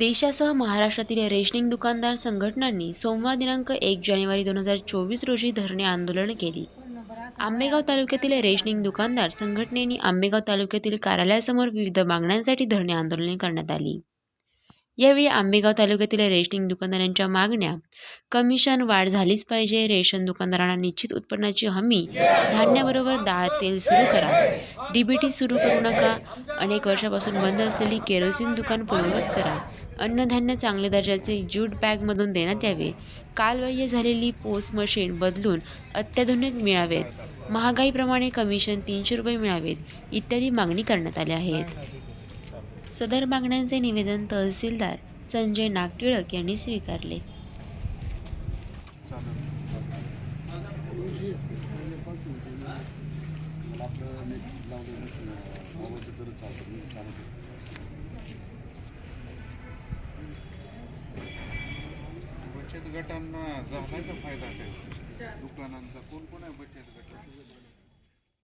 देशासह महाराष्ट्रातील रेशनिंग दुकानदार संघटनांनी सोमवार दिनांक एक जानेवारी दोन हजार चोवीस रोजी धरणे आंदोलन केली. आंबेगाव तालुक्यातील रेशनिंग दुकानदार संघटनेने आंबेगाव तालुक्यातील कार्यालयासमोर विविध मागण्यांसाठी धरणे आंदोलने करण्यात आली. यावेळी आंबेगाव तालुक्यातील रेशनिंग दुकानदारांच्या मागण्या कमिशन वाढ झालीच पाहिजे रेशन दुकानदारांना निश्चित उत्पन्नाची हमी धान्याबरोबर डाळ तेल सुरू करा. डीबीटी सुरू करू नका. अनेक वर्षापासून बंद असलेली केरोसिन दुकान पूर्ववत करा. अन्नधान्य चांगल्या दर्जाचे ज्यूट बॅगमधून देण्यात यावे. कालबाह्य झालेली पोस्ट मशीन बदलून अत्याधुनिक मिळावेत. महागाईप्रमाणे कमिशन तीनशे रुपये मिळावेत इत्यादी मागणी करण्यात आल्या आहेत. सदर मागण्यांचे निवेदन तहसीलदार संजय नागटिळक यांनी स्वीकारले. बचत गटांना झाला फायदा काय? दुकानांचा कोण कोण आहे बचत गट